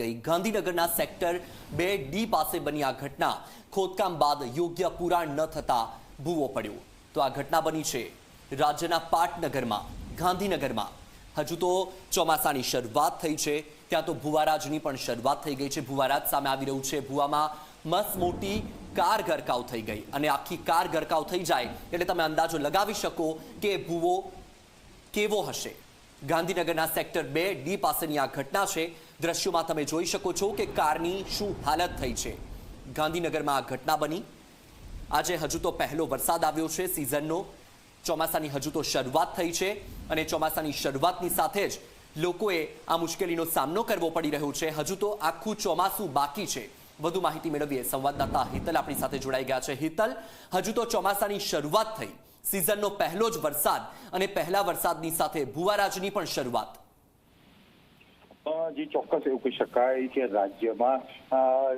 ગઈ. ગાંધીનગરના સેક્ટર બે ડી પાસે બની આ ઘટના. ખોદકામ બાદ યોગ્ય પુરાણ ન થતા ભૂવો પડ્યો. તો આ ઘટના બની છે રાજ્યના પાટનગરમાં, ગાંધીનગરમાં. હજુ તો ચોમાસાની શરૂઆત થઈ છે. ત્યાં તો ભુવારાજની પણ શરૂઆત થઈ ગઈ છે. ભુવારાજ સામે આવી રહ્યું છે. ભુવામાં મસ્ત મોટી કાર ગરકાવ થઈ ગઈ અને આખી કાર ગરકાવ થઈ જાય. એટલે તમે અંદાજો લગાવી શકો કે ભૂવો કેવો હશે. ગાંધીનગરના સેક્ટર બે ડી પાસેની આ ઘટના છે. દ્રશ્યોમાં તમે જોઈ શકો છો કે કારની શું હાલત થઈ છે. ગાંધીનગરમાં આ ઘટના બની. આજે હજુ તો પહેલો વરસાદ આવ્યો છે સિઝનનો. ચોમાસાની હજુ તો શરૂઆત થઈ છે અને ચોમાસાની શરૂઆતની સાથે જ લોકોએ આ મુશ્કેલીનો સામનો કરવો પડી રહ્યો છે. હજુ તો આખું ચોમાસું બાકી છે. વધુ માહિતી મેળવીએ સંવાદદાતા હિતલ આપણી સાથે જોડાઈ ગયા છે. હિતલ, હજુ તો ચોમાસાની શરૂઆત થઈ. સિઝનનો પહેલો જ વરસાદ અને પહેલા વરસાદની સાથે ભુવારાજની પણ શરૂઆત. અ, ચોક્કસ એવું કહી શકાય કે રાજ્યમાં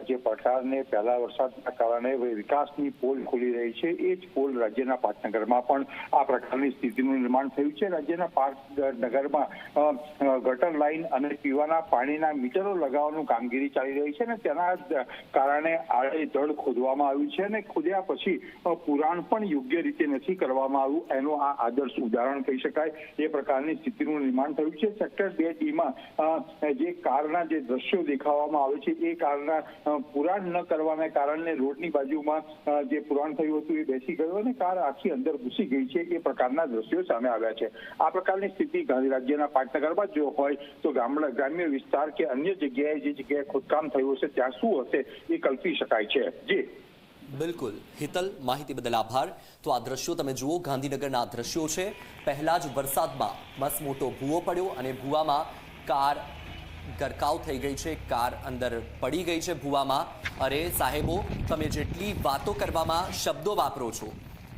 જે પ્રકારને પહેલા વરસાદના કારણે વિકાસની પોલ ખુલી રહી છે એ જ પોલ રાજ્યના પાટનગરમાં પણ આ પ્રકારની સ્થિતિનું નિર્માણ થયું છે. રાજ્યના પાટનગરમાં ગટર લાઇન અને પીવાના પાણીના મીટરો લગાવવાનું કામગીરી ચાલી રહી છે અને તેના કારણે આડેધડ ખોદવામાં આવ્યું છે અને ખોદ્યા પછી પુરાણ પણ યોગ્ય રીતે નથી કરવામાં આવ્યું. એનું આ આદર્શ ઉદાહરણ કહી શકાય. એ પ્રકારની સ્થિતિનું નિર્માણ થયું છે. સેક્ટર બે ડીમાં જે કારના જે દ્રશ્યો દેખાવામાં આવે છે, એ કારના પુરાણ ન કરવાને કારણે રોડની બાજુમાં જે પુરાણ થયું હતું એ બેસી ગયું અને કાર આખી અંદર ઘૂસી ગઈ છે, એ પ્રકારના દ્રશ્યો સામે આવ્યા છે. આ પ્રકારની સ્થિતિ રાજ્યના પાટનગરમાં જો હોય, તો ગામડા, ગ્રામ્ય વિસ્તાર કે અન્ય જગ્યાએ જે જગ્યાએ ખોદકામ થયું હશે, ત્યાં શું હશે એ કલ્પી શકાય છે. જી. બિલકુલ. હિતલ, માહિતી બદલ આભાર. તો આ દ્રશ્યો તમે જુઓ, ગાંધીનગરના દ્રશ્યો છે. પહેલા જ વરસાદમાં મસ મોટો ભૂવો પડ્યો અને ભૂવામાં કાર ગરકાવ થઈ ગઈ છે, કાર અંદર પડી ગઈ છે ભૂવામાં. અરે સાહેબો, તમે જેટલી વાતો કરવામાં શબ્દો વાપરો છો,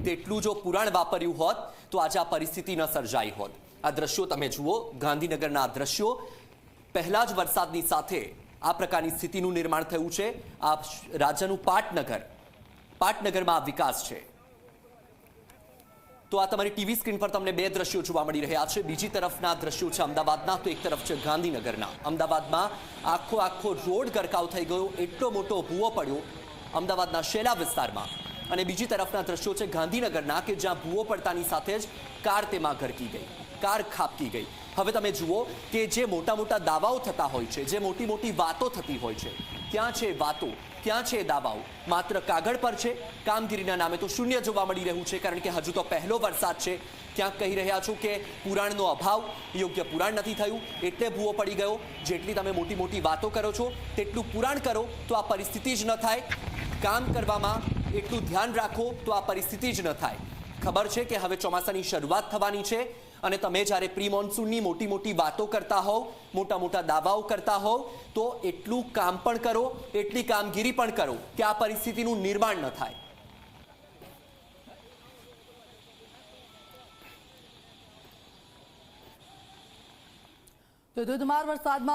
તેટલું જો પુરાણ વાપર્યું હોત, તો આજે આ પરિસ્થિતિ ન સર્જાઈ હોત. આ દ્રશ્યો તમે જુઓ, ગાંધીનગરના આ દ્રશ્યો. પહેલા જ વરસાદની સાથે આ પ્રકારની સ્થિતિનું નિર્માણ થયું છે. આ રાજ્યનું પાટનગર. પાટનગરમાં આ વિકાસ છે. તો આ તમારી ટીવી સ્ક્રીન પર તમને બે દ્રશ્યો જોવા મળી રહ્યા છે. બીજી તરફના દ્રશ્યો છે અમદાવાદના, તો એક તરફ છે ગાંધીનગરના. અમદાવાદમાં આખો આખો રોડ ગરકાવ થઈ ગયો, એટલો મોટો ભૂવો પડ્યો અમદાવાદના શેલા વિસ્તારમાં. અને બીજી તરફના દ્રશ્યો છે ગાંધીનગરના, કે જ્યાં ભૂવો પડતાની સાથે જ કાર તેમાં ગરકી ગઈ. કાર ખાબકી ગઈ. હવે તમે જુઓ કે જે મોટા મોટા દાવાઓ થતા હોય છે, જે મોટી મોટી વાતો થતી હોય છે, ક્યાં છે વાતો, ક્યાં છે દાવાઓ? માત્ર કાગળ પર છે? કામગીરીના નામે તો શૂન્ય જોવા મળી રહ્યું છે, કારણ કે હજુ તો પહેલો વરસાદ છે. ક્યાંક કહી રહ્યા છો કે પુરાણનો અભાવ, યોગ્ય પુરાણ નથી થયું, એટલે ભૂવો પડી ગયો. જેટલી તમે મોટી મોટી વાતો કરો છો, તેટલું પુરાણ કરો, તો આ પરિસ્થિતિ જ ન થાય. કામ કરવામાં એટલું ધ્યાન રાખો, તો આ પરિસ્થિતિ જ ન થાય. ખબર છે કે હવે ચોમાસાની શરૂઆત થવાની છે અને તમે જ્યારે પ્રી મોન્સૂનની મોટી મોટી વાતો કરતા હોવ, મોટા મોટા દાવાઓ કરતા હોવ, તો એટલું કામ પણ કરો, એટલી કામગીરી પણ કરો કે આ પરિસ્થિતિનું નિર્માણ ન થાય. તો ધોધમાર વરસાદમાં